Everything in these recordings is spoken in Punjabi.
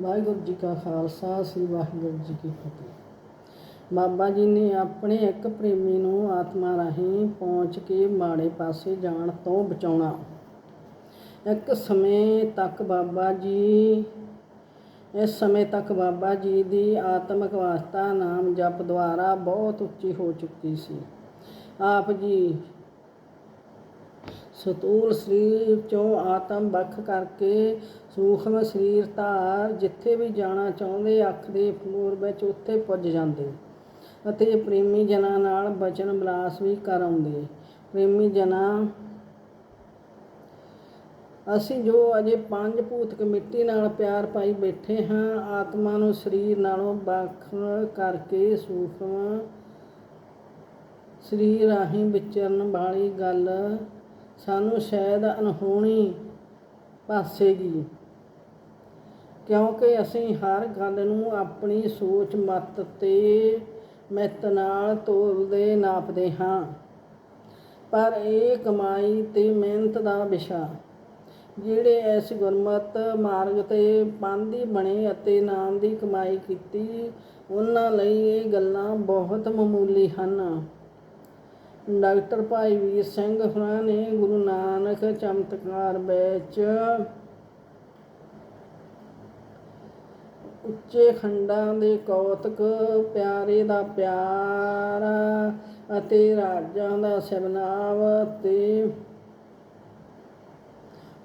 ਵਾਹਿਗੁਰੂ ਜੀ ਕਾ ਖਾਲਸਾ, ਸ੍ਰੀ ਵਾਹਿਗੁਰੂ ਜੀ ਕੀ ਫਤਿਹ। ਬਾਬਾ ਜੀ ਨੇ ਆਪਣੇ ਇੱਕ ਪ੍ਰੇਮੀ ਨੂੰ ਆਤਮਾ ਰਾਹੀਂ ਪਹੁੰਚ ਕੇ ਮਾੜੇ ਪਾਸੇ ਜਾਣ ਤੋਂ ਬਚਾਉਣਾ। ਇੱਕ ਸਮੇਂ ਤੱਕ ਬਾਬਾ ਜੀ, ਇਸ ਸਮੇਂ ਤੱਕ ਬਾਬਾ ਜੀ ਦੀ ਆਤਮਿਕ ਅਵਸਥਾ ਨਾਮ ਜਪ ਦੁਆਰਾ ਬਹੁਤ ਉੱਚੀ ਹੋ ਚੁੱਕੀ ਸੀ। ਆਪ ਜੀ ਸਤੂਲ ਸਰੀਰ ਚੋਂ ਆਤਮ ਵੱਖ ਕਰਕੇ ਸੂਖਮ ਸਰੀਰ ਧਾਰ ਜਿੱਥੇ ਵੀ ਜਾਣਾ ਚਾਹੁੰਦੇ, ਅੱਖ ਦੇ ਫਲੋਰ ਵਿੱਚ ਉੱਥੇ ਪੁੱਜ ਜਾਂਦੇ ਅਤੇ ਪ੍ਰੇਮੀ ਜਨਾਂ ਨਾਲ ਬਚਨ ਬਲਾਸ ਵੀ ਕਰ ਆਉਂਦੇ। ਪ੍ਰੇਮੀ ਜਨਾਂ, ਅਸੀਂ ਜੋ ਅਜੇ ਪੰਜ ਭੂਤਕ ਮਿੱਟੀ ਨਾਲ ਪਿਆਰ ਪਾਈ ਬੈਠੇ ਹਾਂ, ਆਤਮਾ ਨੂੰ ਸਰੀਰ ਨਾਲੋਂ ਵੱਖ ਕਰਕੇ ਸੂਖਮ ਸਰੀਰ ਰਾਹੀਂ ਵਿਚਰਨ ਵਾਲੀ ਗੱਲ ਸਾਨੂੰ ਸ਼ਾਇਦ ਅਨਹੋਣੀ ਭਾਸੇਗੀ। ਕਿਉਂਕਿ ਅਸੀਂ ਹਰ ਗੱਲ ਨੂੰ ਆਪਣੀ ਸੋਚ ਮਤ ਤੇ ਮਿੱਤ ਨਾਲ ਤੋਲਦੇ ਨਾਪਦੇ ਹਾਂ। ਪਰ ਇਹ ਕਮਾਈ ਤੇ ਮਿਹਨਤ ਦਾ ਵਿਸ਼ਾ, ਜਿਹੜੇ ਇਸ ਗੁਰਮਤ ਮਾਰਗ ਤੇ ਪਾਂਦੀ ਬਣੇ ਅਤੇ ਨਾਮ ਦੀ ਕਮਾਈ ਕੀਤੀ, ਉਹਨਾਂ ਲਈ ਇਹ ਗੱਲਾਂ ਬਹੁਤ ਮਾਮੂਲੀ ਹਨ। ਡਾਕਟਰ ਭਾਈ ਵੀਰ ਸਿੰਘ ਹੋਰਾਂ ਨੇ ਗੁਰੂ ਨਾਨਕ ਚਮਤਕਾਰ ਵਿੱਚ ਉੱਚੇ ਖੰਡਾਂ ਦੇ ਕੌਤਕ, ਪਿਆਰੇ ਦਾ ਪਿਆਰ ਅਤੇ ਰਾਜਾਂ ਦਾ ਸਿਰਨਾਵ ਤੇ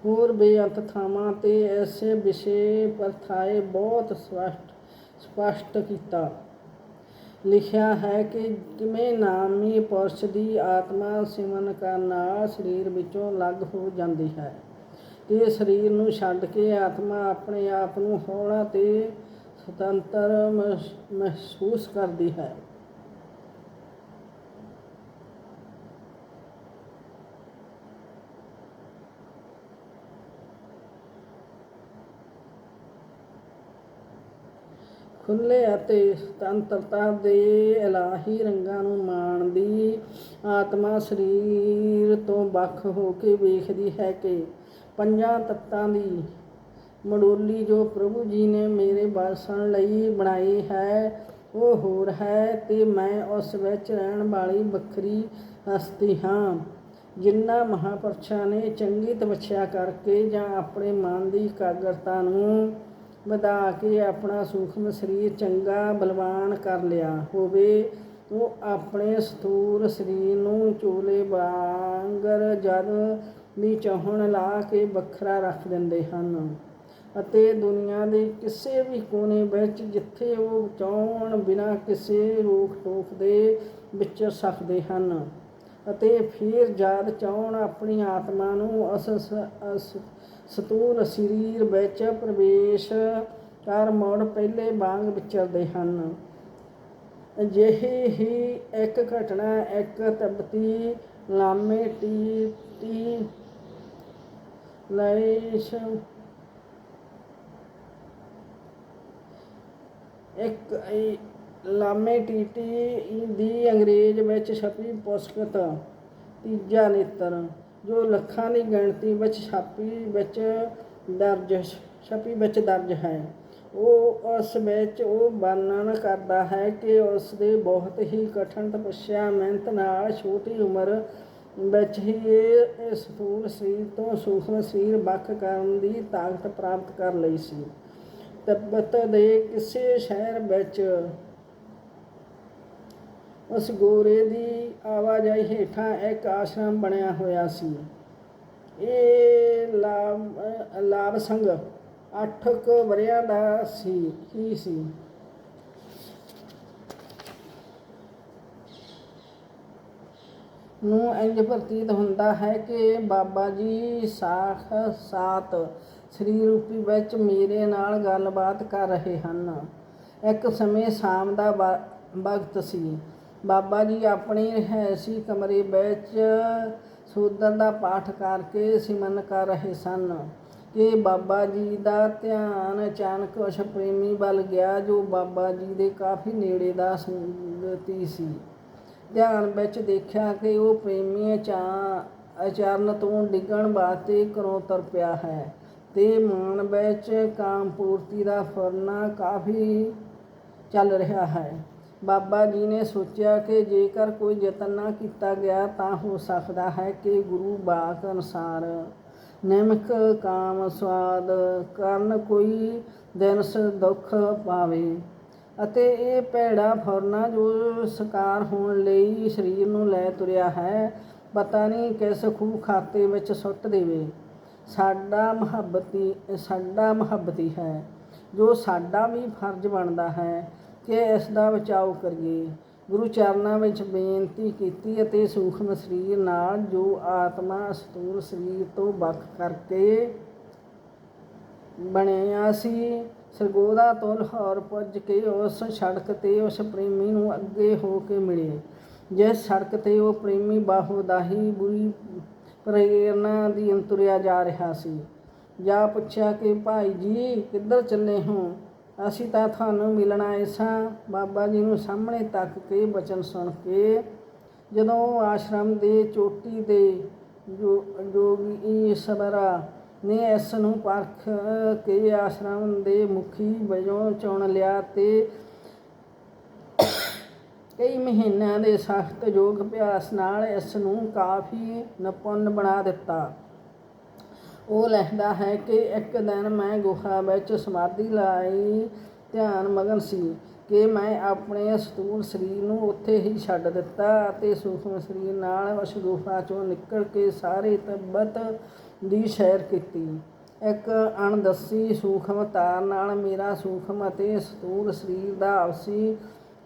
ਹੋਰ ਬੇਅੰਤ ਥਾਵਾਂ ਤੇ ਐਸੇ ਵਿਸ਼ੇ ਪਰਥਾਏ ਬਹੁਤ ਸਪਸ਼ਟ ਸਪਸ਼ਟ ਕੀਤਾ। ਲਿਖਿਆ ਹੈ ਕਿ ਕਿਵੇਂ ਨਾਮੀ ਪੁਰਸ਼ ਦੀ ਆਤਮਾ ਸਿਮਨ ਕਰਨ ਨਾਲ ਸਰੀਰ ਵਿੱਚੋਂ ਅਲੱਗ ਹੋ ਜਾਂਦੀ ਹੈ। ਤੇ ਸਰੀਰ ਨੂੰ ਛੱਡ ਕੇ ਆਤਮਾ ਆਪਣੇ ਆਪ ਨੂੰ ਹੌਲਾ ਤੇ ਸੁਤੰਤਰ ਮਹਿਸ- ਮਹਿਸੂਸ ਕਰਦੀ ਹੈ। ਖੁੱਲੇ ਅਤੇ ਸੁਤੰਤਰਤਾ ਦੇ ਇਲਾਹੀ ਰੰਗਾਂ ਨੂੰ ਮਾਣਦੀ ਆਤਮਾ ਸਰੀਰ ਤੋਂ ਵੱਖ ਹੋ ਕੇ ਵੇਖਦੀ ਹੈ ਕਿ ਪੰਜਾਂ ਤੱਤਾਂ ਦੀ ਮਡੋਲੀ ਜੋ ਪ੍ਰਭੂ ਜੀ ਨੇ ਮੇਰੇ ਵਸਣ ਲਈ ਬਣਾਈ ਹੈ, ਉਹ ਹੋਰ ਹੈ ਤੇ ਮੈਂ ਉਸ ਵਿੱਚ ਰਹਿਣ ਵਾਲੀ ਵੱਖਰੀ ਹਸਤੀ ਹਾਂ। ਜਿਨ੍ਹਾਂ ਮਹਾਪੁਰਸ਼ਾਂ ਨੇ ਚੰਗੀ ਤਪੱਸਿਆ ਕਰਕੇ ਜਾਂ ਆਪਣੇ ਮਨ ਦੀ ਇਕਾਗਰਤਾ ਨੂੰ ਵਧਾ ਕੇ ਆਪਣਾ ਸੂਖਮ ਸਰੀਰ ਚੰਗਾ, ਬਲਵਾਨ ਕਰ ਲਿਆ। ਹੋਵੇ ਉਹ ਆਪਣੇ ਸਥੂਲ ਸਰੀਰ ਨੂੰ ਚੋਲੇ ਵਾਂਗਰ ਜਦ ਵੀ ਚਾਹਣ ਲਾ ਕੇ ਵੱਖਰਾ ਰੱਖ ਦਿੰਦੇ ਹਨ। ਅਤੇ ਦੁਨੀਆ ਦੇ ਕਿਸੇ ਵੀ ਕੋਨੇ ਵਿੱਚ ਜਿੱਥੇ ਉਹ ਚਾਹਣ ਬਿਨਾਂ ਕਿਸੇ ਰੋਕ ਟੋਕ ਦੇ ਵਿਚਰ ਸਕਦੇ ਹਨ। ਅਤੇ ਫਿਰ ਜਦ ਚਾਹਣ ਆਪਣੀ ਆਤਮਾ ਨੂੰ ਅਸ ਅਸ ਸਰੀਰ ਵਿੱਚ ਪ੍ਰਵੇਸ਼ ਕਰ ਮੁੜ ਪਹਿਲੇ ਵਾਂਗ ਵਿਚਰਦੇ ਹਨ। ਅਜਿਹੀ ਹੀ ਇੱਕ ਘਟਨਾ, ਇੱਕ ਤਬਤੀ ਲਾਮੇ ਟੀ ਟੀ ਲੈਸ਼ ਇੱਕ ਇਹ ਦੀ ਅੰਗਰੇਜ਼ ਵਿੱਚ ਛਪੀ ਪੁਸਤਕ ਤੀਜਾ ਨੇਤਰ, ਜੋ ਲੱਖਾਂ ਦੀ ਗਿਣਤੀ ਵਿੱਚ ਛਾਪੀ ਵਿੱਚ ਦਰਜ ਛਪੀ ਵਿੱਚ ਦਰਜ ਹੈ। ਉਹ ਉਸ ਵਿੱਚ ਉਹ ਵਰਣਨ ਕਰਦਾ ਹੈ ਕਿ ਉਸ ਦੇ ਬਹੁਤ ਹੀ ਕਠਿਨ ਤਪੱਸਿਆ, ਮਿਹਨਤ ਨਾਲ ਛੋਟੀ ਉਮਰ ਵਿੱਚ ਹੀ ਇਹ ਇਹ ਸਥੂਲ ਸਰੀਰ ਤੋਂ ਸੂਖਮ ਸਰੀਰ ਵੱਖ ਕਰਨ ਦੀ ਤਾਕਤ ਪ੍ਰਾਪਤ ਕਰ ਲਈ ਸੀ। ਤਿੱਬਤ ਦੇ ਕਿਸੇ ਸ਼ਹਿਰ ਵਿੱਚ ਉਸ ਗੋਰੇ ਦੀ ਆਵਾਜਾਈ ਹੇਠਾਂ ਇੱਕ ਆਸ਼ਰਮ ਬਣਿਆ ਹੋਇਆ ਸੀ। ਇਹ ਲਾਭ ਲਾਭ ਸੰਗ ਅੱਠ ਕੁ ਵਰਿਆਂ ਦਾ ਸੀ, ਹੀ ਸੀ। ਨੂੰ ਇੰਜ ਪ੍ਰਤੀਤ ਹੁੰਦਾ ਹੈ ਕਿ ਬਾਬਾ ਜੀ ਸਾਖ ਸਾਤ ਸ੍ਰੀ ਰੂਪੀ ਵਿੱਚ ਮੇਰੇ ਨਾਲ ਗੱਲਬਾਤ ਕਰ ਰਹੇ ਹਨ। ਇੱਕ ਸਮੇਂ ਸ਼ਾਮ ਦਾ ਵਕਤ ਸੀ। ਬਾਬਾ ਜੀ ਆਪਣੀ ਰਹਿਸੀ ਕਮਰੇ ਵਿੱਚ ਸੂਦਰ ਦਾ ਪਾਠ ਕਰਕੇ ਸਿਮਰਨ ਕਰ ਰਹੇ ਸਨ ਕਿ ਬਾਬਾ ਜੀ ਦਾ ਧਿਆਨ ਅਚਾਨਕ ਉਸ ਪ੍ਰੇਮੀ ਵੱਲ ਗਿਆ, ਜੋ ਬਾਬਾ ਜੀ ਦੇ ਕਾਫੀ ਨੇੜੇ ਦਾ ਸੰਗਤੀ ਸੀ। ਧਿਆਨ ਵਿੱਚ ਦੇਖਿਆ ਕਿ ਉਹ ਪ੍ਰੇਮੀ ਅਚਾ, ਅਚਰਨ ਤੋਂ ਡਿੱਗਣ ਵਾਸਤੇ ਘਰੋਂ ਤੁਰ ਪਿਆ ਹੈ ਤੇ ਮਾਨ ਵਿੱਚ ਕਾਮ ਪੂਰਤੀ ਦਾ ਫੁਰਨਾ ਕਾਫੀ ਚੱਲ ਰਿਹਾ ਹੈ। ਬਾਬਾ ਜੀ ਨੇ ਸੋਚਿਆ ਕਿ ਜੇਕਰ ਕੋਈ ਯਤਨ ਨਾ ਕੀਤਾ ਗਿਆ ਤਾਂ ਹੋ ਸਕਦਾ ਹੈ ਕਿ ਗੁਰੂ ਬਾਕ ਅਨੁਸਾਰ ਨਿਮਕ ਕਾਮ ਸਵਾਦ ਕਰਨ ਕੋਈ ਦਿਨਸ ਦੁੱਖ ਪਾਵੇ ਅਤੇ ਇਹ ਭੈੜਾ ਫੁਰਨਾ ਜੋ ਸਕਾਰ ਹੋਣ ਲਈ ਸਰੀਰ ਨੂੰ ਲੈ ਤੁਰਿਆ ਹੈ, ਪਤਾ ਨਹੀਂ ਕਿਸ ਖੂਹ ਖਾਤੇ ਵਿੱਚ ਸੁੱਟ ਦੇਵੇ। ਸਾਡਾ ਮੁਹੱਬਤੀ ਸਾਡਾ ਮੁਹੱਬਤੀ ਹੈ, ਜੋ ਸਾਡਾ ਵੀ ਫਰਜ਼ ਬਣਦਾ ਹੈ ਕਿ ਇਸ ਦਾ ਬਚਾਓ ਕਰੀਏ। ਗੁਰੂ ਚਰਨਾਂ ਵਿੱਚ ਬੇਨਤੀ ਕੀਤੀ ਅਤੇ ਸੂਖਮ ਸਰੀਰ ਨਾਲ ਜੋ ਆਤਮਾ ਸਤੂਰ ਸਰੀਰ ਤੋਂ ਵੱਖ ਕਰਕੇ ਬਣਿਆ ਸੀ, ਸਰਗੋਦਾ ਤੋਂ ਲਾਹੌਰ ਪੁੱਜ ਕੇ ਉਸ ਸੜਕ ਤੇ ਉਸ ਪ੍ਰੇਮੀ ਨੂੰ ਅੱਗੇ ਹੋ ਕੇ ਮਿਲੇ। ਜਿਸ ਸੜਕ ਤੇ ਉਹ ਪ੍ਰੇਮੀ ਬਾਹੋਦਾਹੀ ਬੁਰੀ ਪ੍ਰੇਰਨਾ ਦੀ ਤੁਰਿਆ ਜਾ ਰਿਹਾ ਸੀ। ਜਾ ਪੁੱਛਿਆ ਕਿ, ਭਾਈ ਜੀ, ਕਿੱਧਰ ਚੱਲੇ ਹੋ? ਅਸੀਂ ਤਾਂ ਤੁਹਾਨੂੰ ਮਿਲਣ ਆਏ ਸਾਂ। ਬਾਬਾ ਜੀ ਨੂੰ ਸਾਹਮਣੇ ਤੱਕ ਕੇ ਬਚਨ ਸੁਣ ਕੇ ਜਦੋਂ ਉਹ ਆਸ਼ਰਮ ਦੇ ਚੋਟੀ ਦੇ ਜੋ ਜੋਗੀ ਈਸ਼ਵਰਾ ਨੇ ਇਸ ਨੂੰ ਪਰਖ ਕੇ ਆਸ਼ਰਮ ਦੇ ਮੁਖੀ ਵਜੋਂ ਚੁਣ ਲਿਆ ਤੇ ਕਈ ਮਹੀਨਿਆਂ ਦੇ ਸਖਤ ਯੋਗ ਅਭਿਆਸ ਨਾਲ ਇਸ ਨੂੰ ਕਾਫੀ ਨਿਪੁੰਨ ਬਣਾ ਦਿੱਤਾ। ਉਹ ਲਿਖਦਾ ਹੈ ਕਿ ਇੱਕ ਦਿਨ ਮੈਂ ਗੁਫਾ ਵਿੱਚ ਸਮਾਧੀ ਲਾਈ, ਧਿਆਨ ਮਗਨ ਸੀ ਕਿ ਮੈਂ ਆਪਣੇ ਸਤੂਲ ਸਰੀਰ ਨੂੰ ਉੱਥੇ ਹੀ ਛੱਡ ਦਿੱਤਾ ਅਤੇ ਸੂਖਮ ਸਰੀਰ ਨਾਲ ਉਸ ਗੁਫਾ ਚੋਂ ਨਿਕਲ ਕੇ ਸਾਰੇ ਤਿੱਬਤ ਦੀ ਸੈਰ ਕੀਤੀ। ਇੱਕ ਅਣਦੱਸੀ ਸੂਖਮ ਤਾਰ ਨਾਲ ਮੇਰਾ ਸੂਖਮ ਅਤੇ ਸਤੂਲ ਸਰੀਰ ਦਾ ਆਪਸੀ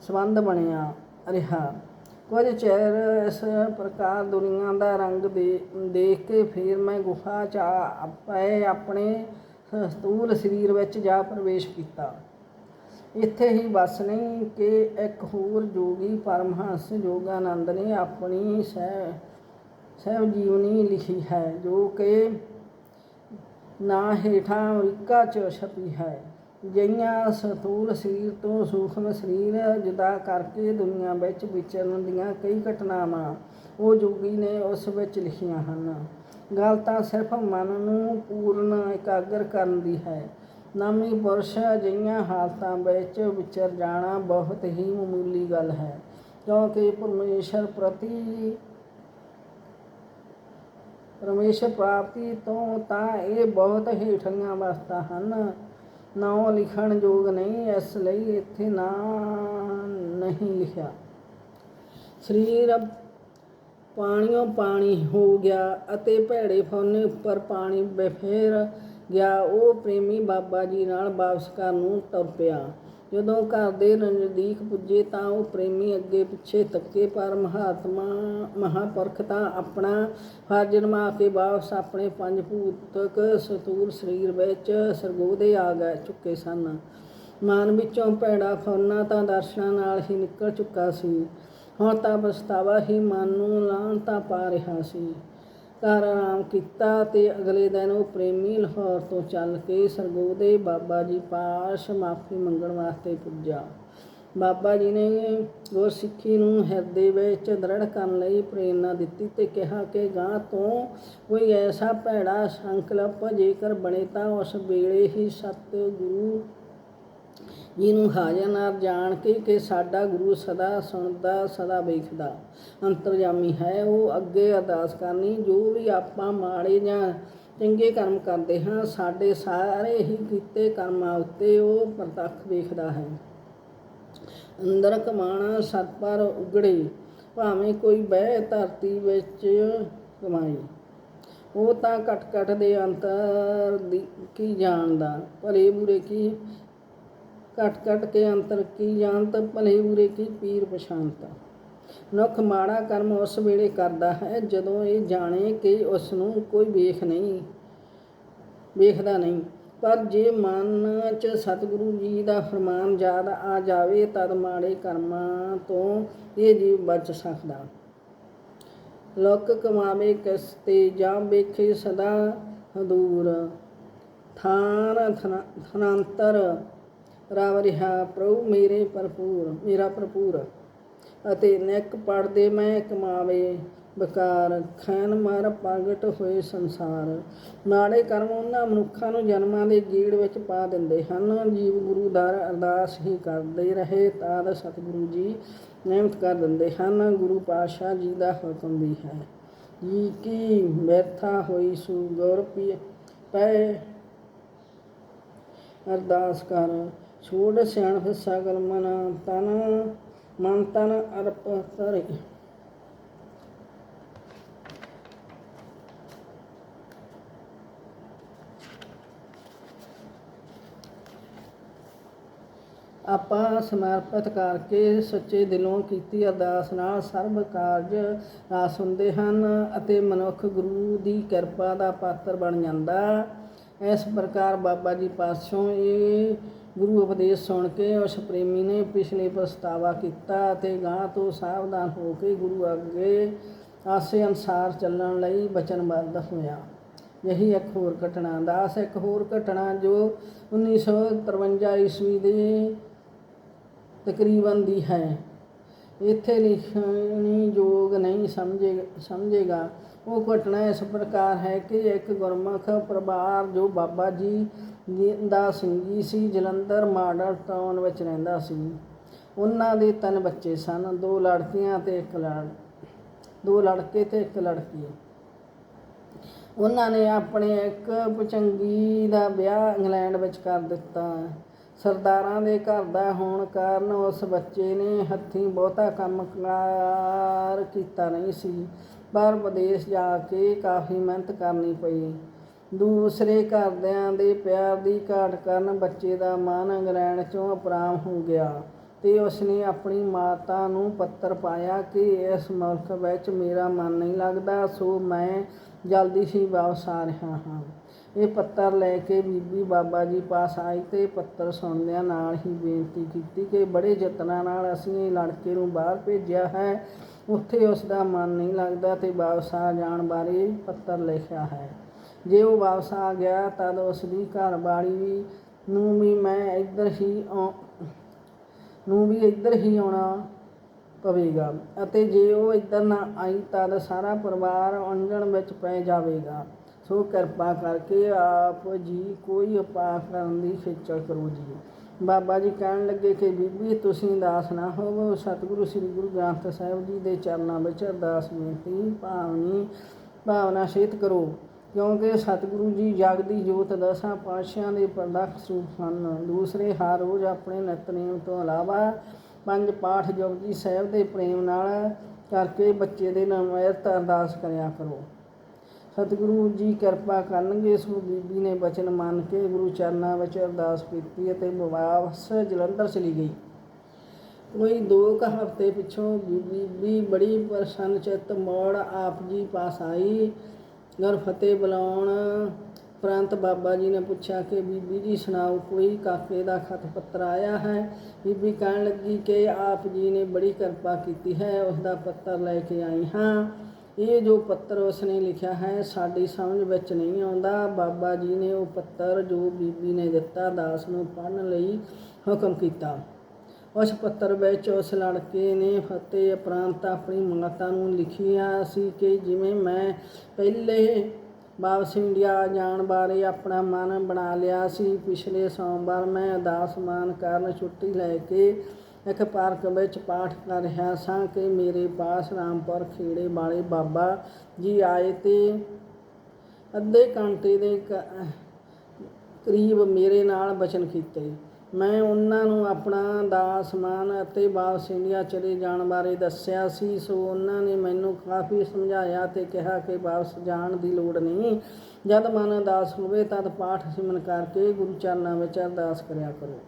ਸੰਬੰਧ ਬਣਿਆ ਰਿਹਾ। ਕੁਝ ਚਿਰ ਇਸ ਪ੍ਰਕਾਰ ਦੁਨੀਆ ਦਾ ਰੰਗ ਦੇ, ਦੇਖ ਕੇ ਫਿਰ ਮੈਂ ਗੁਫਾ ਚ ਆ- ਆਪਣੇ ਸਤੂਲ ਸਰੀਰ ਵਿੱਚ ਜਾ ਪ੍ਰਵੇਸ਼ ਕੀਤਾ। ਇੱਥੇ ਹੀ ਬਸ ਨਹੀਂ ਕਿ ਇੱਕ ਹੋਰ ਜੋਗੀ ਪਰਮਹੰਸ ਜੋਗਾਨੰਦ ਨੇ ਆਪਣੀ ਸਹਿ ਸਹਿਬ ਜੀਵਨੀ ਲਿਖੀ ਹੈ, ਜੋ ਕਿ ਨਾ ਹੇਠਾਂ ਅਮਰੀਕਾ ਚ ਛਪੀ ਹੈ। ਜਿਹੀਆਂ ਸਤੂਲ ਸਰੀਰ ਤੋਂ ਸੂਖਮ ਸਰੀਰ ਜੁਦਾ ਕਰਕੇ ਦੁਨੀਆ ਵਿੱਚ ਵਿਚਰਨ ਦੀਆਂ ਕਈ ਘਟਨਾਵਾਂ, ਉਹ ਜੋਗੀ ਨੇ ਉਸ ਵਿੱਚ ਲਿਖੀਆਂ ਹਨ। ਗੱਲ ਤਾਂ ਸਿਰਫ ਮਨ ਨੂੰ ਪੂਰਨ ਇਕਾਗਰ ਕਰਨ ਦੀ ਹੈ। ਨਾਮੀ ਪੁਰਸ਼ ਅਜਿਹੀਆਂ ਹਾਲਤਾਂ ਵਿੱਚ ਵਿਚਰ ਜਾਣਾ ਬਹੁਤ ਹੀ ਮਾਮੂਲੀ ਗੱਲ ਹੈ, ਕਿਉਂਕਿ ਪਰਮੇਸ਼ਰ ਪ੍ਰਤੀ, ਪਰਮੇਸ਼ਰ ਪ੍ਰਾਪਤੀ ਤੋਂ ਤਾਂ ਇਹ ਬਹੁਤ ਹੇਠਲੀਆਂ ਅਵਸਥਾ ਹਨ। ਨਾਮ ਲਿਖਣ ਯੋਗ ਨਹੀਂ, ਇਸ ਲਈ ਇੱਥੇ ਨਾ ਨਹੀਂ ਲਿਖਿਆ। ਸਰੀਰ ਪਾਣੀਓਂ ਪਾਣੀ ਹੋ ਗਿਆ ਅਤੇ ਭੈੜੇ ਫੋਨੇ ਉੱਪਰ ਪਾਣੀ ਬਫੇਰ ਗਿਆ। ਉਹ ਪ੍ਰੇਮੀ ਬਾਬਾ ਜੀ ਨਾਲ ਵਾਪਸ ਕਰਨ ਨੂੰ ਤੁਰ ਪਿਆ। ਜਦੋਂ ਘਰ ਦੇ ਨਜ਼ਦੀਕ ਪੁੱਜੇ ਤਾਂ ਉਹ ਪ੍ਰੇਮੀ ਅੱਗੇ ਪਿੱਛੇ ਤੱਕੇ, ਪਰ ਮਹਾਤਮਾ, ਮਹਾਪੁਰਖ ਤਾਂ ਆਪਣਾ ਫਰਜ਼ ਨਿਭਾ ਕੇ ਵਾਪਸ ਆਪਣੇ ਪੰਜ ਭੂਤਕ ਸਤੂਰ ਸਰੀਰ ਵਿੱਚ ਸਰਗੋਦੇ ਆ ਗਏ, ਚੁੱਕੇ ਸਨ। ਮਨ ਵਿੱਚੋਂ ਭੈੜਾ ਫੌਨਾ ਤਾਂ ਦਰਸ਼ਨਾਂ ਨਾਲ ਹੀ ਨਿਕਲ ਚੁੱਕਾ ਸੀ। ਹੁਣ ਤਾਂ ਪਛਤਾਵਾ ਹੀ ਮਨ ਨੂੰ ਲਾਂਤਾ ਪਾ ਰਿਹਾ ਸੀ। ਘਰ ਆਰਾਮ ਕੀਤਾ ਅਤੇ ਅਗਲੇ ਦਿਨ ਉਹ ਪ੍ਰੇਮੀ ਲਾਹੌਰ ਤੋਂ ਚੱਲ ਕੇ ਸਰਗੋਦੇ ਬਾਬਾ ਜੀ ਪਾਸ ਮਾਫੀ ਮੰਗਣ ਵਾਸਤੇ ਪੁੱਜਾ। ਬਾਬਾ ਜੀ ਨੇ ਗੁਰਸਿੱਖੀ ਨੂੰ ਹਿਰਦੇ ਵਿੱਚ ਦ੍ਰਿੜ ਕਰਨ ਲਈ ਪ੍ਰੇਰਨਾ ਦਿੱਤੀ ਤੇ ਕਿਹਾ ਕਿ ਗਾਂ ਤੋਂ ਕੋਈ ਐਸਾ ਭੈੜਾ ਸੰਕਲਪ ਜੇਕਰ ਬਣੇ ਤਾਂ ਉਸ ਵੇਲੇ ਹੀ ਸਤਿਗੁਰੂ ਜਿਹਨੂੰ ਜੀ ਹਾਜ਼ਰ ਨਾਰ ਜਾਣ ਕੇ ਕਿ ਸਾਡਾ ਗੁਰੂ ਸਦਾ ਸੁਣਦਾ, ਸਦਾ ਵੇਖਦਾ। ਅੰਤਰਜਾਮੀ ਹੈ ਉਹ ਅੱਗੇ ਅਰਦਾਸ ਕਰਨੀ, ਜੋ ਵੀ ਆਪਾਂ ਮਾੜੇ ਜਾਂ ਚੰਗੇ ਕਰਮ ਕਰਦੇ ਹਾਂ, ਸਾਡੇ ਸਾਰੇ ਹੀ ਕੀਤੇ ਕਰਮਾਂ ਉੱਤੇ ਉਹ ਪ੍ਰਤੱਖ ਵੇਖਦਾ ਹੈ। ਅੰਦਰ ਕਮਾਣਾ ਸਤ ਉਗੜੇ, ਭਾਵੇਂ ਕੋਈ ਬਹਿ ਧਰਤੀ ਵਿੱਚ ਕਮਾਈ ਉਹ ਤਾਂ ਕਟ ਕਟ ਦੇ ਅੰਤਰ ਦੀ ਕੀ ਜਾਣਦਾ, ਭਲੇ ਬੁਰੇ ਕੀ ਕਟ ਕਟ ਕੇ ਅੰਤਰ ਕੀ ਜਾਣਤ, ਭਲੇ ਬੁਰੇ ਕੀ ਪੀਰ ਪਛਾਨਤਾ ਮਨੁੱਖ ਮਾੜਾ ਕਰਮ ਉਸ ਵੇਲੇ ਕਰਦਾ ਹੈ, ਜਦੋਂ ਇਹ ਜਾਣੇ ਕਿ ਉਸ ਨੂੰ ਕੋਈ ਵੇਖ ਨਹੀਂ, ਵੇਖਦਾ ਨਹੀਂ। ਪਰ ਜੇ ਮਨ 'ਚ ਸਤਿਗੁਰੂ ਜੀ ਦਾ ਫਰਮਾਨ ਯਾਦ ਆ ਜਾਵੇ, ਤਦ ਮਾੜੇ ਕਰਮਾਂ ਤੋਂ ਇਹ ਜੀਵ ਬਚ ਸਕਦਾ। ਲੋਕ ਕਮਾਵੇ ਕਿਸ ਤੇ ਜਾਂ ਵੇਖੇ ਸਦਾ ਹਦੂਰ। ਥਾਨ ਥਨਾ- ਥਨਾੰਤਰ ਰਵ ਰਿਹਾ, ਪ੍ਰਭੂ ਮੇਰੇ ਭਰਪੂਰ, ਮੇਰਾ ਭਰਪੂਰ ਅਤੇ ਨਿਕ ਪੜਦੇ ਮੈਂ ਕਮਾਵੇ। ਬਕਾਰ, ਖੈਨ ਮਾਰ ਪ੍ਰਗਟ ਹੋਏ ਸੰਸਾਰ। ਮਾੜੇ ਕਰਮ ਉਹਨਾਂ ਮਨੁੱਖਾਂ ਨੂੰ ਜਨਮਾਂ ਦੇ ਗੀੜ ਵਿੱਚ ਪਾ ਦਿੰਦੇ ਹਨ। ਜੀਵ ਗੁਰੂ ਦਰ ਅਰਦਾਸ ਹੀ ਕਰਦੇ ਰਹੇ, ਤਾਦ ਸਤਿਗੁਰੂ ਜੀ ਨਿਯਮਤ ਕਰ ਦਿੰਦੇ ਹਨ। ਗੁਰੂ ਪਾਤਸ਼ਾਹ ਜੀ ਦਾ ਹੁਕਮ ਵੀ ਹੈ। ਜੀ ਕੀ ਮਿਰਥਾ ਹੋਈ ਸੂ, ਗੁਰ ਪੀ, ਪੈ ਅਰਦਾਸ ਕਰ। ਛੋੜ ਸਿਆਣਪ ਸਗਲ ਮਨ ਤਨ ਮਨ ਤਨ ਅਰਪ ਕਰੇ ਆਪਾਂ ਸਮਰਪਿਤ ਕਰਕੇ ਸੱਚੇ ਦਿਲੋਂ ਕੀਤੀ ਅਰਦਾਸ ਨਾਲ ਸਰਬ ਕਾਰਜ ਰਾਸ ਹੁੰਦੇ ਹਨ ਅਤੇ ਮਨੁੱਖ ਗੁਰੂ ਦੀ ਕਿਰਪਾ ਦਾ ਪਾਤਰ ਬਣ ਜਾਂਦਾ। ਇਸ ਪ੍ਰਕਾਰ ਬਾਬਾ ਜੀ ਪਾਸੋਂ ਇਹ ਗੁਰੂ ਉਪਦੇਸ਼ ਸੁਣ ਕੇ ਉਸ ਪ੍ਰੇਮੀ ਨੇ ਪਿਛਲੇ ਪਛਤਾਵਾ ਕੀਤਾ ਅਤੇ ਗਾਂ ਤੋਂ ਸਾਵਧਾਨ ਹੋ ਕੇ ਗੁਰੂ ਅੱਗੇ ਆਸੇ ਅਨਸਾਰ ਚੱਲਣ ਲਈ ਵਚਨਬੱਧ ਹੋਇਆ। ਇਹੀ ਇੱਕ ਹੋਰ ਘਟਨਾ, ਦਾਸ ਇੱਕ ਹੋਰ ਘਟਨਾ ਜੋ 1953 ਈਸਵੀ ਦੇ ਤਕਰੀਬਨ ਦੀ ਹੈ। ਇੱਥੇ ਲਿਖਣੀ ਯੋਗ ਨਹੀਂ ਸਮਝੇ, ਸਮਝੇਗਾ। ਉਹ ਘਟਨਾ ਇਸ ਪ੍ਰਕਾਰ ਹੈ ਕਿ ਇੱਕ ਗੁਰਮੁਖ ਪਰਿਵਾਰ ਜੋ ਬਾਬਾ ਜੀ ਦਾ ਸਿੰਘ ਸੀ ਜਲੰਧਰ ਮਾਡਲ ਟਾਊਨ ਵਿੱਚ ਰਹਿੰਦਾ ਸੀ। ਉਹਨਾਂ ਦੇ ਤਿੰਨ ਬੱਚੇ ਸਨ, ਦੋ ਲੜਕੀਆਂ ਤੇ ਇੱਕ ਲੜ, ਦੋ ਲੜਕੇ ਤੇ ਇੱਕ ਲੜਕੀ। ਉਹਨਾਂ ਨੇ ਆਪਣੇ ਇੱਕ ਪਚੰਗੀ ਦਾ ਵਿਆਹ ਇੰਗਲੈਂਡ ਵਿੱਚ ਕਰ ਦਿੱਤਾ। ਸਰਦਾਰਾਂ ਦੇ ਘਰ ਦਾ ਹੋਣ ਕਾਰਨ ਉਸ ਬੱਚੇ ਨੇ ਹੱਥੀਂ ਬਹੁਤਾ ਕੰਮ ਕਾਰ ਕੀਤਾ ਨਹੀਂ ਸੀ, ਪਰ ਵਿਦੇਸ਼ ਜਾ ਕੇ ਕਾਫੀ ਮਿਹਨਤ ਕਰਨੀ ਪਈ। ਦੂਸਰੇ ਘਰਦਿਆਂ ਦੇ ਪਿਆਰ ਦੀ ਘਾਟ ਕਾਰਨ ਬੱਚੇ ਦਾ ਮਨ ਇੰਗਲੈਂਡ ਚੋਂ ਅਪਰਾਮ ਹੋ ਗਿਆ ਤੇ ਉਸਨੇ ਆਪਣੀ ਮਾਤਾ ਨੂੰ ਪੱਤਰ ਪਾਇਆ ਕਿ ਇਸ ਮੁਲਕ ਵਿੱਚ ਮੇਰਾ ਮਨ ਨਹੀਂ ਲੱਗਦਾ, ਸੋ ਮੈਂ ਜਲਦੀ ਹੀ ਵਾਪਸ ਆ ਰਿਹਾ ਹਾਂ। ਇਹ ਪੱਤਰ ਲੈ ਕੇ ਬੀਬੀ ਬਾਬਾ ਜੀ ਪਾਸ ਆਈ ਤੇ ਪੱਤਰ ਸੁਣਦਿਆਂ ਨਾਲ ਹੀ ਬੇਨਤੀ ਕੀਤੀ ਕਿ ਬੜੇ ਯਤਨਾਂ ਨਾਲ ਅਸੀਂ ਇਹ ਲੜਕੇ ਨੂੰ ਬਾਹਰ ਭੇਜਿਆ ਹੈ। ਉੱਥੇ ਉਸ ਦਾ ਮਨ ਨਹੀਂ ਲੱਗਦਾ ਤੇ ਵਾਪਸ ਆ ਜਾਣ ਬਾਰੇ ਪੱਤਰ ਲਿਖਿਆ ਹੈ। ਜੇ ਉਹ ਵਾਪਸ ਆ ਗਿਆ ਤਦ ਉਸ ਦੀ ਘਰਵਾਲੀ ਨੂੰ ਵੀ ਮੈਂ ਇੱਧਰ ਹੀ ਆਉ- ਨੂੰ ਵੀ ਇੱਧਰ ਹੀ ਆਉਣਾ ਪਵੇਗਾ। ਅਤੇ ਜੇ ਉਹ ਇੱਧਰ ਨਾ ਆਈ ਤਦ ਸਾਰਾ ਪਰਿਵਾਰ ਉਲਝਣ ਵਿੱਚ ਪੈ ਜਾਵੇਗਾ। ਸੋ ਕਿਰਪਾ ਕਰਕੇ ਆਪ ਜੀ ਕੋਈ ਉਪਾਅ ਕਰਨ ਦੀ ਖੇਚਲ ਕਰੋ ਜੀ। ਬਾਬਾ ਜੀ ਕਹਿਣ ਲੱਗੇ ਕਿ ਬੀਬੀ, ਤੁਸੀਂ ਦਾਸ ਨਾ ਹੋਵੋ। ਸਤਿਗੁਰੂ ਸ੍ਰੀ ਗੁਰੂ ਗ੍ਰੰਥ ਸਾਹਿਬ ਜੀ ਦੇ ਚਰਨਾਂ ਵਿੱਚ ਅਰਦਾਸ ਬੇਨਤੀ, ਭਾਵਨੀ, ਭਾਵਨਾ ਸਹਿਤ ਕਰੋ। ਕਿਉਂਕਿ ਸਤਿਗੁਰੂ ਜੀ ਜਗਦੀ ਜੋਤ ਦਸਾਂ ਪਾਤਸ਼ਾਹਾਂ ਦੇ ਪ੍ਰਦਖ ਸਰੂਪ ਹਨ। ਦੂਸਰੇ ਹਰ ਰੋਜ਼ ਆਪਣੇ ਨਿਤਨੇਮ ਤੋਂ ਇਲਾਵਾ ਪੰਜ ਪਾਠ ਜਪਜੀ ਸਾਹਿਬ ਦੇ ਪ੍ਰੇਮ ਨਾਲ ਕਰਕੇ ਬੱਚੇ ਦੇ ਨਮੈਤ ਅਰਦਾਸ ਕਰਿਆ ਕਰੋ। ਸਤਿਗੁਰੂ ਜੀ ਕਿਰਪਾ ਕਰਨਗੇ ਸੋ ਬੀਬੀ ਨੇ ਬਚਨ ਮੰਨ ਕੇ ਗੁਰੂ ਚਰਨਾਂ ਵਿੱਚ ਅਰਦਾਸ ਕੀਤੀ ਅਤੇ ਵਾਪਸ ਜਲੰਧਰ ਚਲੀ ਗਈ। ਕੋਈ ਦੋ ਕੁ ਹਫ਼ਤੇ ਪਿੱਛੋਂ ਬੀਬੀ ਬੜੀ ਪ੍ਰਸੰਨ ਚਿੱਤ ਮੋੜ ਆਪ ਜੀ ਪਾਸ ਆਈ ਗੁਰਫਤਿਹ ਬੁਲਾਉਣ ਉਪਰੰਤ ਬਾਬਾ ਜੀ ਨੇ ਪੁੱਛਿਆ ਕਿ ਬੀਬੀ ਜੀ ਸੁਣਾਓ, ਕੋਈ ਕਾਕੇ ਦਾ ਖਤ ਪੱਤਰ ਆਇਆ ਹੈ? ਬੀਬੀ ਕਹਿਣ ਲੱਗੀ ਕਿ ਆਪ ਜੀ ਨੇ ਬੜੀ ਕਿਰਪਾ ਕੀਤੀ ਹੈ ਉਸ ਦਾ ਪੱਤਰ ਲੈ ਕੇ ਆਈ ਹਾਂ। ਇਹ ਜੋ ਪੱਤਰ ਉਸਨੇ ਲਿਖਿਆ ਹੈ, ਸਾਡੀ ਸਮਝ ਵਿੱਚ ਨਹੀਂ ਆਉਂਦਾ। ਬਾਬਾ ਜੀ ਨੇ ਉਹ ਪੱਤਰ ਜੋ ਬੀਬੀ ਨੇ ਦਿੱਤਾ, ਦਾਸ ਨੂੰ ਪੜ੍ਹਨ ਲਈ ਹੁਕਮ ਕੀਤਾ। ਉਸ ਪੱਤਰ ਵਿੱਚ ਉਸ ਲੜਕੇ ਨੇ ਫਤਿਹ ਉਪਰੰਤ ਆਪਣੀ ਮਾਤਾ ਨੂੰ ਲਿਖਿਆ ਸੀ ਕਿ ਜਿਵੇਂ ਮੈਂ ਪਹਿਲੇ ਵਾਪਸ ਇੰਡੀਆ ਜਾਣ ਬਾਰੇ ਆਪਣਾ ਮਨ ਬਣਾ ਲਿਆ ਸੀ, ਪਿਛਲੇ ਸੋਮਵਾਰ ਮੈਂ ਉਦਾਸ ਮਾਨ ਕਾਰਨ ਛੁੱਟੀ ਲੈ ਕੇ ਇੱਕ ਪਾਰਕ ਵਿੱਚ ਪਾਠ ਕਰ ਰਿਹਾ ਸਾਂ ਕਿ ਮੇਰੇ ਪਾਸ ਰਾਮਪੁਰ ਖੇੜੇ ਵਾਲੇ ਬਾਬਾ ਜੀ ਆਏ ਤੇ ਅੱਧੇ ਘੰਟੇ ਦੇ ਕ- ਕਰੀਬ ਮੇਰੇ ਨਾਲ ਬਚਨ ਕੀਤੇ। ਮੈਂ ਉਹਨਾਂ ਨੂੰ ਆਪਣਾ ਦਾਸ ਮਾਨ ਅਤੇ ਵਾਪਸ ਇੰਡੀਆ ਚਲੇ ਜਾਣ ਬਾਰੇ ਦੱਸਿਆ ਸੀ ਸੋ ਉਹਨਾਂ ਨੇ ਮੈਨੂੰ ਕਾਫੀ ਸਮਝਾਇਆ ਤੇ ਕਿਹਾ ਕਿ ਵਾਪਸ ਜਾਣ ਦੀ ਲੋੜ ਨਹੀਂ। ਜਦ ਮਨ ਉਦਾਸ ਹੋਵੇ ਤਦ ਪਾਠ ਸਿਮਨ ਕਰਕੇ ਗੁਰੂ ਚਰਨਾਂ ਵਿੱਚ ਅਰਦਾਸ ਕਰਿਆ ਕਰੋ।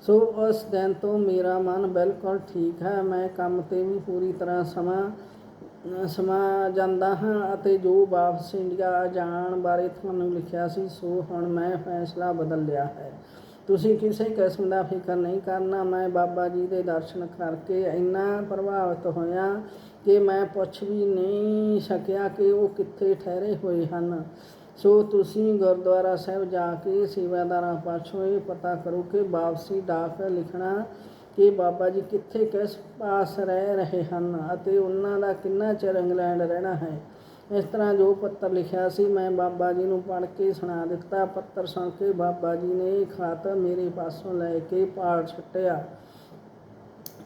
ਸੋ ਉਸ ਦਿਨ ਤੋਂ ਮੇਰਾ ਮਨ ਬਿਲਕੁਲ ਠੀਕ ਹੈ। ਮੈਂ ਕੰਮ ਤੇ ਵੀ ਪੂਰੀ ਤਰ੍ਹਾਂ ਸਮਾਂ ਅ, ਸਮਾ ਜਾਂਦਾ ਹਾਂ ਅਤੇ ਜੋ ਵਾਪਸ ਇੰਡੀਆ ਜਾਣ ਬਾਰੇ ਤੁਹਾਨੂੰ ਲਿਖਿਆ ਸੀ ਸੋ ਹੁਣ ਮੈਂ ਫੈਸਲਾ ਬਦਲ ਲਿਆ ਹੈ। ਤੁਸੀਂ ਕਿਸੇ ਕਿਸਮ ਦਾ ਫਿਕਰ ਨਹੀਂ ਕਰਨਾ, ਮੈਂ ਬਾਬਾ ਜੀ ਦੇ ਦਰਸ਼ਨ ਕਰਕੇ ਇੰਨਾ ਪ੍ਰਭਾਵਿਤ ਹੋਇਆ ਕਿ ਮੈਂ ਪੁੱਛ ਵੀ ਨਹੀਂ ਸਕਿਆ ਕਿ ਉਹ ਕਿੱਥੇ ਠਹਿਰੇ ਹੋਏ ਹਨ। ਸੋ ਤੁਸੀਂ ਗੁਰਦੁਆਰਾ ਸਾਹਿਬ ਜਾ ਕੇ ਸੇਵਾਦਾਰਾਂ ਪਾਸੋਂ ਇਹ ਪਤਾ ਕਰੋ ਕਿ ਵਾਪਸੀ ਡਾਕ ਲਿਖਣਾ ਕਿ ਬਾਬਾ ਜੀ ਕਿੱਥੇ ਕਿਸ ਪਾਸ ਰਹਿ ਰਹੇ ਹਨ ਅਤੇ ਉਹਨਾਂ ਦਾ ਕਿੰਨਾ ਚਿਰ ਇੰਗਲੈਂਡ ਰਹਿਣਾ ਹੈ। ਇਸ ਤਰ੍ਹਾਂ ਜੋ ਪੱਤਰ ਲਿਖਿਆ ਸੀ, ਮੈਂ ਬਾਬਾ ਜੀ ਨੂੰ ਪੜ੍ਹ ਕੇ ਸੁਣਾ ਦਿੱਤਾ। ਪੱਤਰ ਸੁਣ ਕੇ ਬਾਬਾ ਜੀ ਨੇ ਖਤ ਮੇਰੇ ਪਾਸੋਂ ਲੈ ਕੇ ਪਾੜ ਛੱਟਿਆ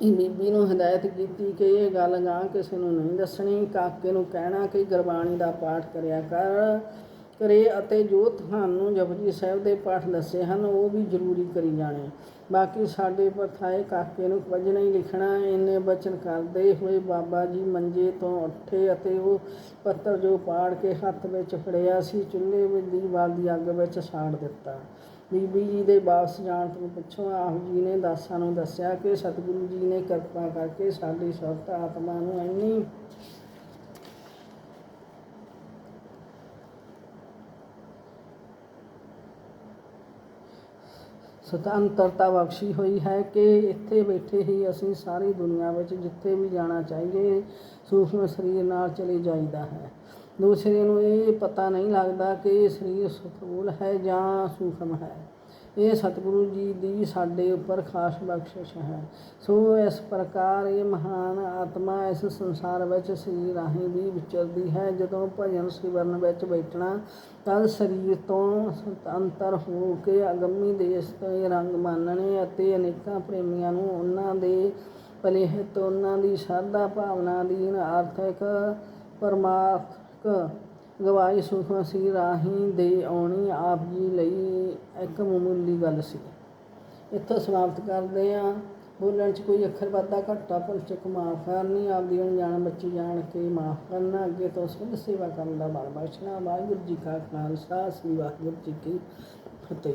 ਇਹ ਬੀਬੀ ਨੂੰ ਹਦਾਇਤ ਕੀਤੀ ਕਿ ਇਹ ਗੱਲ ਗਾਂ ਕਿਸੇ ਨੂੰ ਨਹੀਂ ਦੱਸਣੀ। ਕਾਕੇ ਨੂੰ ਕਹਿਣਾ ਕਿ ਗੁਰਬਾਣੀ ਦਾ ਪਾਠ ਕਰਿਆ ਕਰ। ਕਰੇ ਅਤੇ ਜੋ ਤੁਹਾਨੂੰ ਜਪਜੀ ਸਾਹਿਬ ਦੇ ਪਾਠ ਦੱਸੇ ਹਨ, ਉਹ ਵੀ ਜ਼ਰੂਰੀ ਕਰੀ ਜਾਣੇ। ਬਾਕੀ ਸਾਡੇ ਪਰਥਾਏ ਕਾਕੇ ਨੂੰ ਕੁਝ ਨਹੀਂ ਲਿਖਣਾ ਇੰਨੇ ਬਚਨ ਕਰਦੇ ਹੋਏ ਬਾਬਾ ਜੀ ਮੰਜੇ ਤੋਂ ਉੱਠੇ ਅਤੇ ਉਹ ਪੱਤਰ ਜੋ ਪਾੜ ਕੇ ਹੱਥ ਵਿੱਚ ਫੜਿਆ ਸੀ, ਚੁੱਲ੍ਹੇ ਵਿੱਚ ਦੀ ਬਲਦੀ ਅੱਗ ਵਿੱਚ ਸਾੜ ਦਿੱਤਾ। ਬੀਬੀ ਜੀ ਦੇ ਵਾਪਸ ਜਾਣ ਤੋਂ ਪਿੱਛੋਂ ਆਪ ਜੀ ਨੇ ਦਾਸਾਂ ਨੂੰ ਦੱਸਿਆ ਕਿ ਸਤਿਗੁਰੂ ਜੀ ਨੇ ਕਿਰਪਾ ਕਰਕੇ ਸਾਡੀ ਸੁਰਤ ਆਤਮਾ ਨੂੰ ਇੰਨੀ ਸੁਤੰਤਰਤਾ ਬਖਸ਼ੀ ਹੋਈ ਹੈ ਕਿ ਇੱਥੇ ਬੈਠੇ ਹੀ ਅਸੀਂ ਸਾਰੀ ਦੁਨੀਆ ਵਿੱਚ ਜਿੱਥੇ ਵੀ ਜਾਣਾ ਚਾਹੀਏ, ਸੂਖਮ ਸਰੀਰ ਨਾਲ ਚਲੇ ਜਾਈਦਾ ਹੈ। ਦੂਸਰੇ ਨੂੰ ਇਹ ਪਤਾ ਨਹੀਂ ਲੱਗਦਾ ਕਿ ਇਹ ਸਰੀਰ ਸਥੂਲ ਹੈ ਜਾਂ ਸੂਖਮ ਹੈ। ਇਹ ਸਤਿਗੁਰੂ ਜੀ ਦੀ ਸਾਡੇ ਉੱਪਰ ਖਾਸ ਬਖਸ਼ਿਸ਼ ਹੈ। ਸੋ ਇਸ ਪ੍ਰਕਾਰ ਇਹ ਮਹਾਨ ਆਤਮਾ ਇਸ ਸੰਸਾਰ ਵਿੱਚ ਸਰੀਰ ਰਾਹੀਂ ਵੀ ਵਿਚਰਦੀ ਹੈ। ਜਦੋਂ ਭਜਨ ਸਿਵਰਨ ਵਿੱਚ ਬੈਠਣਾ, ਤਦ ਸਰੀਰ ਤੋਂ ਸੁਤੰਤਰ ਹੋ ਕੇ ਅਗੰਮੀ ਦੇਸ਼ ਤੇ ਰੰਗ ਮਾਨਣੇ ਅਤੇ ਅਨੇਕਾਂ ਪ੍ਰੇਮੀਆਂ ਨੂੰ ਉਹਨਾਂ ਦੇ ਭਲੇਹਿਤ ਉਹਨਾਂ ਦੀ ਸ਼ਰਧਾ ਭਾਵਨਾ ਅਧੀਨ ਆਰਥਿਕ, ਪਰਮਾਰਥਕ ਗਵਾਈ ਸੁਖਮ ਰਾਹੀਂ ਦੇ ਆਉਣੀ ਆਪ ਜੀ ਲਈ ਇੱਕ ਮਾਮੂਲੀ ਗੱਲ ਸੀ। ਇੱਥੋਂ ਸਮਾਪਤ ਕਰਦੇ ਹਾਂ ਬੋਲਣ 'ਚ ਕੋਈ ਅੱਖਰ ਵਾਧਾ ਘਾਟਾ ਭੁੱਲ ਚੁੱਕ ਮਾਫ ਕਰਨੀ ਆਪਦੀ ਅਣਜਾਣ ਬੱਚੀ ਜਾਣ ਕੇ ਮਾਫ ਕਰਨਾ, ਅੱਗੇ ਤੋਂ ਸਿੱਧ ਸੇਵਾ ਕਰਨ ਦਾ ਬਲ ਬਖਸ਼ਣਾ ਵਾਹਿਗੁਰੂ ਜੀ ਕਾ ਖਾਲਸਾ, ਸ੍ਰੀ ਵਾਹਿਗੁਰੂ ਜੀ ਕੀ ਫਤਿਹ।